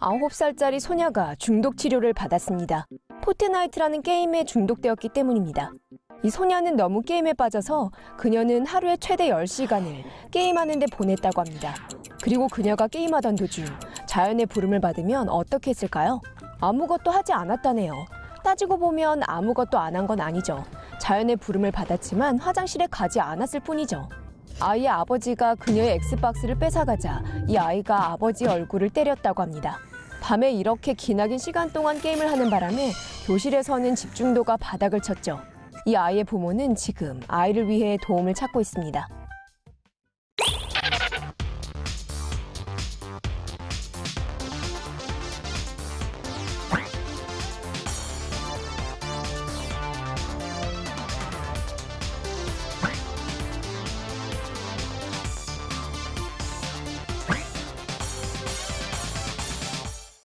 9살짜리 소녀가 중독 치료를 받았습니다. 포트나이트라는 게임에 중독되었기 때문입니다. 이 소녀는 너무 게임에 빠져서 그녀는 하루에 최대 10시간을 게임하는 데 보냈다고 합니다. 그리고 그녀가 게임하던 도중 자연의 부름을 받으면 어떻게 했을까요? 아무것도 하지 않았다네요. 따지고 보면 아무것도 안 한 건 아니죠. 자연의 부름을 받았지만 화장실에 가지 않았을 뿐이죠. 아이의 아버지가 그녀의 엑스박스를 뺏어가자 이 아이가 아버지 얼굴을 때렸다고 합니다. 밤에 이렇게 기나긴 시간 동안 게임을 하는 바람에 교실에서는 집중도가 바닥을 쳤죠. 이 아이의 부모는 지금 아이를 위해 도움을 찾고 있습니다.